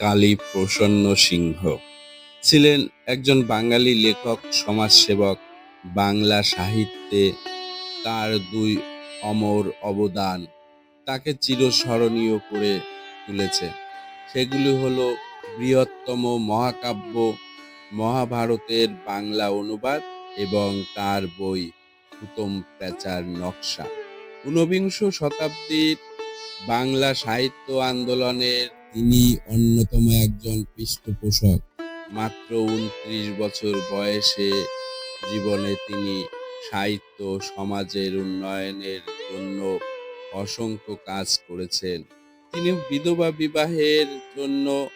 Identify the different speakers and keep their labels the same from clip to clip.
Speaker 1: কালী প্রসন্ন সিংহ ছিলেন একজন বাঙালি লেখক, সমাজসেবক, বাংলা সাহিত্যে তার দুই অমর অবদান তাকে চিরস্মরণীয় করে তুলেছে। সেগুলি হলো বৃহত্তম মহাকাব্য, মহাভারতের বাংলা অনুবাদ এবং তার বই উত্তম প্যাচার নকশা। ঊনবিংশ শতাব্দীর বাংলা সাহিত্য আন্দোলনের তিনি অন্যতম একজন পৃষ্ঠপোষক। মাত্র উনত্রিশ বছর বয়সে জীবনে তিনি সাহিত্য সমাজের উন্নয়নের জন্য অসংখ্য কাজ করেছেন। তিনি বিধবা বিবাহের জন্য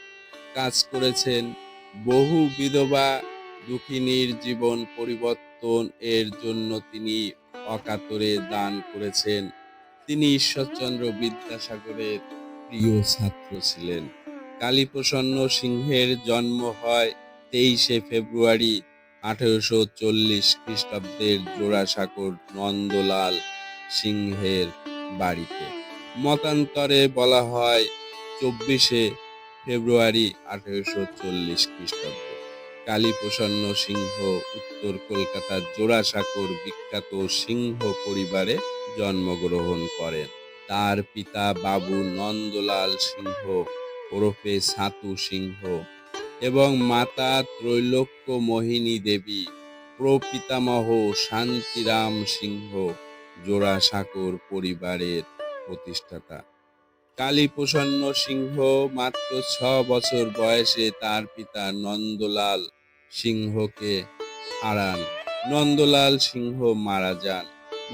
Speaker 1: কাজ করেছেন। বহু বিধবা দুঃখিনীর জীবন পরিবর্তন এর জন্য তিনি অকাতরে দান করেছেন। তিনি ঈশ্বরচন্দ্র বিদ্যাসাগরের প্রিয় ছাত্র ছিলেন। কালীপ্রসন্ন সিংহের জন্ম হয় তেইশে ফেব্রুয়ারি আঠেরোশো চল্লিশ খ্রিস্টাব্দের জোড়াসাঁকোর নন্দলাল সিংহের বাড়িতে। মতান্তরে বলা হয় চব্বিশে ফেব্রুয়ারি আঠেরোশো চল্লিশ খ্রিস্টাব্দ। কালীপ্রসন্ন সিংহ উত্তর কলকাতার জোড়াসাঁকোর বিখ্যাত সিংহ পরিবারে জন্মগ্রহণ করেন। তার পিতা বাবু নন্দলাল সিংহ, ওরফে সাতু সিংহ এবং মাতা ত্রৈলোক্য মোহিনী দেবী, প্রপিতামহ শান্তিরাম সিংহ জোড়াসাঁকোর পরিবারের প্রতিষ্ঠাতা। কালীপ্রসন্ন সিংহ মাত্র ছ বছর বয়সে তার পিতা নন্দলাল সিংহকে হারান। নন্দলাল সিংহ মারা যান।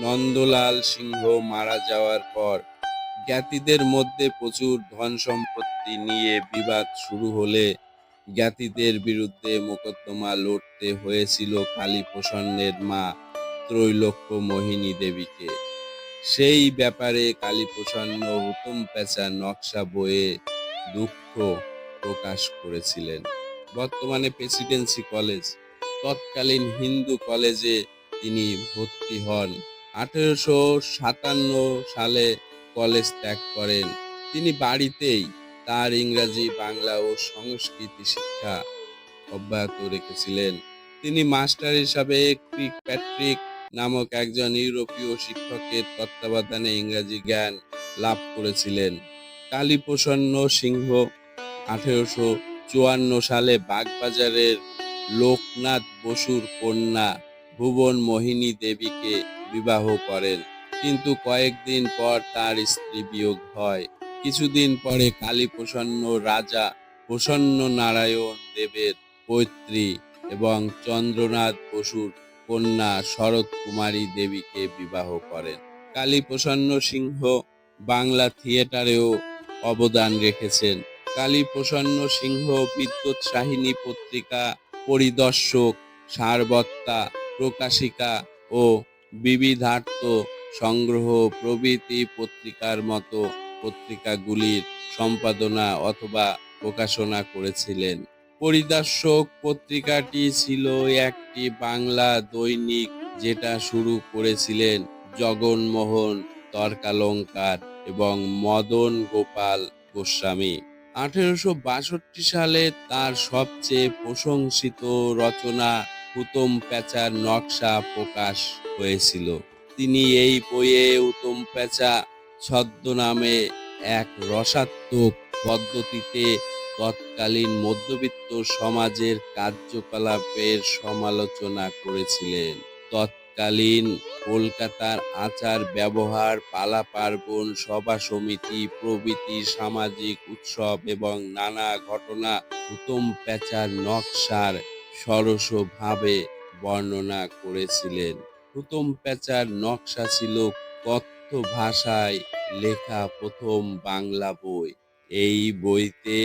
Speaker 1: নন্দলাল সিংহ মারা যাওয়ার পর জ্ঞাতিদের মধ্যে প্রচুর ধন সম্পত্তি নিয়ে বিবাদ শুরু হলে জ্ঞাতিদের বিরুদ্ধে মোকদ্দমা লড়তে হয়েছিল কালীপ্রসন্নের মা ত্রৈলোক্য মোহিনী দেবীকে। সেই ব্যাপারে কালীপ্রসন্ন হুতুম পেঁচা নকশা বইয়ে দুঃখ প্রকাশ করেছিলেন। বর্তমানে প্রেসিডেন্সি কলেজ, তৎকালীন হিন্দু কলেজে তিনি ভর্তি হন। আঠেরোশো সাতান্ন সালে কলেজ ত্যাগ করেন। তিনি বাড়িতেই তার ইংরাজি, বাংলা ও সংস্কৃতি শিক্ষা অব্যাহত রেখেছিলেন। তিনি মাস্টার হিসাবে ক্রিক প্যাট্রিক নামক একজন ইউরোপীয় শিক্ষকের তত্ত্বাবধানে ইংরাজি জ্ঞান লাভ করেছিলেন। কালীপ্রসন্ন সিংহ আঠেরোশো চুয়ান্ন সালে বাগবাজারের লোকনাথ বসুর কন্যা ভুবন মোহিনী দেবীকে বিবাহ করেন। কিন্তু কয়েকদিন পর তার স্ত্রী বিয়োগ হয়। কিছুদিন পরে কালীপ্রসন্ন রাজা প্রসন্ন নারায়ণ দেবের পৈত্রী এবং চন্দ্রনাথ বসুর কন্যা শরৎ কুমারী দেবীকে বিবাহ করেন। কালীপ্রসন্ন সিংহ বাংলা থিয়েটারেও অবদান রেখেছেন। কালীপ্রসন্ন সিংহ বিদ্যুৎ সাহিনী পত্রিকা, পরিদর্শক, সারবত্তা, প্রকাশিকা ও বিবিধার্থ সংগ্রহ প্রভৃতি পত্রিকার মতো পত্রিকাগুলির সম্পাদনা অথবা প্রকাশনা করেছিলেন। পরিদর্শক পত্রিকাটি ছিল একটি বাংলা দৈনিক যেটা শুরু করেছিলেন জগনমোহন তর্কালঙ্কার এবং মদন গোপাল গোস্বামী। আঠেরোশো বাষট্টি সালে তার সবচেয়ে প্রশংসিত রচনা উতম প্যাচার নকশা প্রকাশ হয়েছিল। তিনি এই বইয়ে উতম প্যাচা ছদ্মনামে এক রসাত্মক পদ্ধতিতে তৎকালীন মধ্যবিত্ত সমাজের কার্যকলাপের সমালোচনা করেছিলেন। তৎকালীন কলকাতার আচার ব্যবহার, পালা পার্বণ, সভা সমিতি, প্রভৃতি সামাজিক উৎসব এবং নানা ঘটনা উত্তম প্যাচার নকশার সরসভাবে বর্ণনা করেছিলেন। উত্তম প্যাচার নকশা ছিল কথ্য ভাষায় লেখা প্রথম বাংলা বই। এই বইতে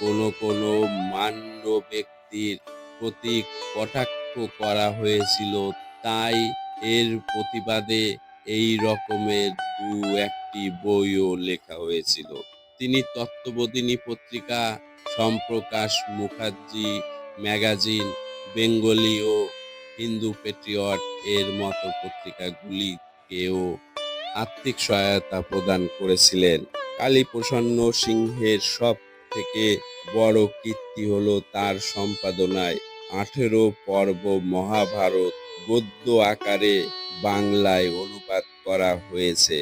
Speaker 1: কোনো কোনো মান্য ব্যক্তির প্রতি কটাক্ষ করা হয়েছিল। তাই এর প্রতিবাদে এই রকমের দু একটি বইও লেখা হয়েছিল। তিনি তত্ত্ববোধিনী পত্রিকা, সম্প্রকাশ মুখার্জি, ম্যাগাজিন, বেঙ্গলি ও হিন্দু পেট্রিয়ট এর মতো পত্রিকাগুলিকেও আর্থিক সহায়তা প্রদান করেছিলেন। কালীপ্রসন্ন সিংহের সব থেকে বড় কীর্তি হলো তার সম্পাদনায় আঠেরো পর্ব মহাভারত গদ্য আকারে বাংলায় অনুবাদ করা হয়েছে,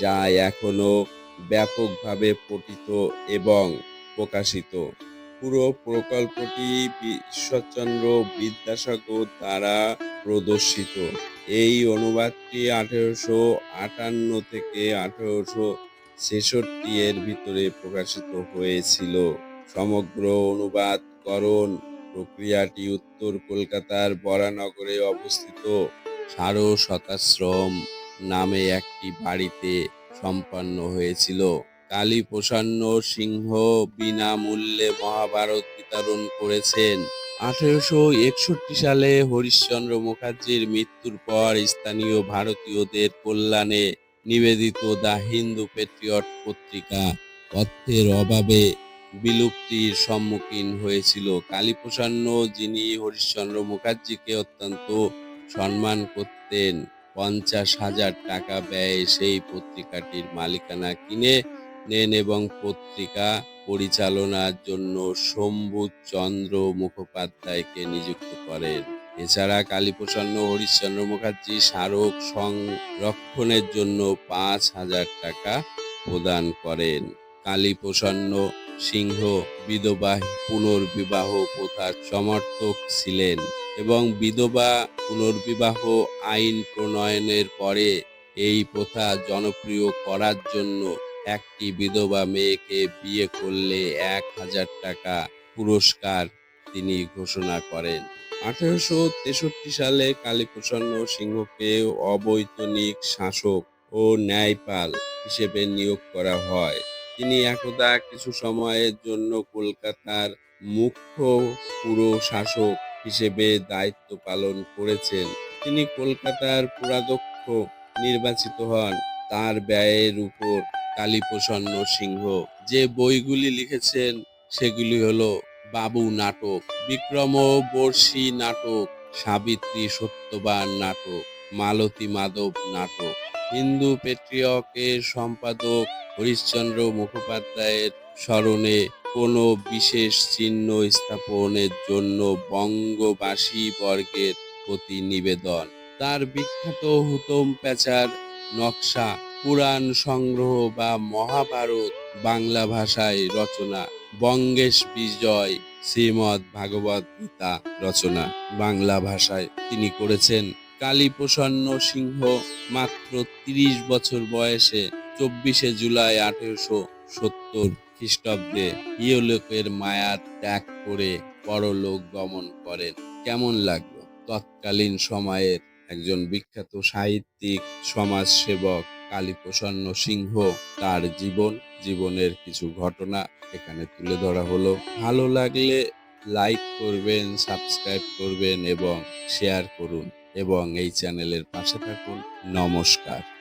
Speaker 1: যা এখনও ব্যাপকভাবে পঠিত এবং প্রকাশিত। পুরো প্রকল্পটি ঈশ্বরচন্দ্র বিদ্যাসাগর দ্বারা প্রদর্শিত। এই অনুবাদটি আঠেরোশো আটান্ন থেকে আঠেরোশো ছেষট্টি এর ভিতরে প্রকাশিত হয়েছিল। সমগ্র অনুবাদকরণ প্রক্রিয়াটি উত্তর কলকাতার বরানগরে অবস্থিত। সারো শতাশ্রম নামে একটি বাড়িতে সম্পন্ন হয়েছিল। কালী প্রসন্ন সিংহ বিনামূল্যে মহাভারত বিতরণ করেছেন। আঠেরোশো একষট্টি সালে হরিশ্চন্দ্র মুখার্জির মৃত্যুর পর স্থানীয় ভারতীয়দের কল্যাণে নিবেদিত দ্য হিন্দু পেট্রিয়ট পত্রিকা অর্থের অভাবে বিলুপ্তির সম্মুখীন হয়েছিল। কালীপ্রসন্ন যিনি হরিশ্চন্দ্র মুখার্জিকে অত্যন্ত সম্মান করতেন, পঞ্চাশ হাজার টাকা ব্যয়ে সেই পত্রিকাটির মালিকানা কিনে নেন এবং পত্রিকা পরিচালনার জন্য শম্ভুচন্দ্র মুখোপাধ্যায়কে নিযুক্ত করেন। এছাড়া কালীপ্রসন্ন হরিশ্চন্দ্র মুখার্জি স্মারক সংরক্ষণের জন্য পাঁচ হাজার টাকা প্রদান করেন। কালীপ্রসন্ন সিংহ বিধবা পুনর্বিবাহ প্রথার সমর্থক ছিলেন এবং বিধবা পুনর্বিবাহ আইন প্রণয়নের পরে এই প্রথা জনপ্রিয় করার জন্য একটি বিধবা মেয়েকে বিয়ে করলে এক হাজার টাকা পুরস্কার তিনি ঘোষণা করেন। আঠারোশো তেষট্টি সালে কালীপ্রসন্ন সিংহকে অবৈতনিক শাসক ও ন্যায়পাল হিসেবে নিয়োগ করা হয়। তিনি একদা কিছু সময়ের জন্য কলকাতার মুখ্য পুরো শাসক হিসেবে দায়িত্ব পালন করেছেন। তিনি কলকাতার পুরাদক্ষ নির্বাচিত হন। তার ব্যয়ের উপর কালীপ্রসন্ন সিংহ। যে বইগুলি লিখেছেন, সেগুলি হলো বাবু নাটক বিক্রম বর্ষী নাটক, সাবিত্রী সত্যবান নাটক, মালতী মাধব নাটক, হিন্দু পেট্রিয়কের সম্পাদক হরিশ্চন্দ্র মুখোপাধ্যায়ের স্মরণে কোনো বিশেষ চিহ্ন স্থাপনের জন্য বঙ্গবাসী বর্গের প্রতি নিবেদন তার বিখ্যাত হুতম প্যাচার নকশা পুরাণ সংগ্রহ বা মহাভারত বাংলা ভাষায় রচনা। বঙ্গেশ বিজয় শ্রীমৎ ভাগবত গীতা রচনা। বাংলা ভাষায় তিনি করেছেন। কালীপ্রসন্ন সিংহ মাত্র তিরিশ বছর বয়সে চব্বিশে জুলাই আঠেরোশো সত্তর খ্রিস্টাব্দে ইহলোকের মায়া ত্যাগ করে পরলোক গমন করেন। কেমন লাগল? তৎকালীন সময়ের একজন বিখ্যাত সাহিত্যিক, সমাজসেবক কালীপ্রসন্ন সিংহ তার জীবন, জীবনের কিছু ঘটনা এখানে তুলে ধরা হলো। ভালো লাগলে লাইক করবেন সাবস্ক্রাইব করবেন এবং শেয়ার করুন এবং এই চ্যানেলের পাশে থাকুন। নমস্কার।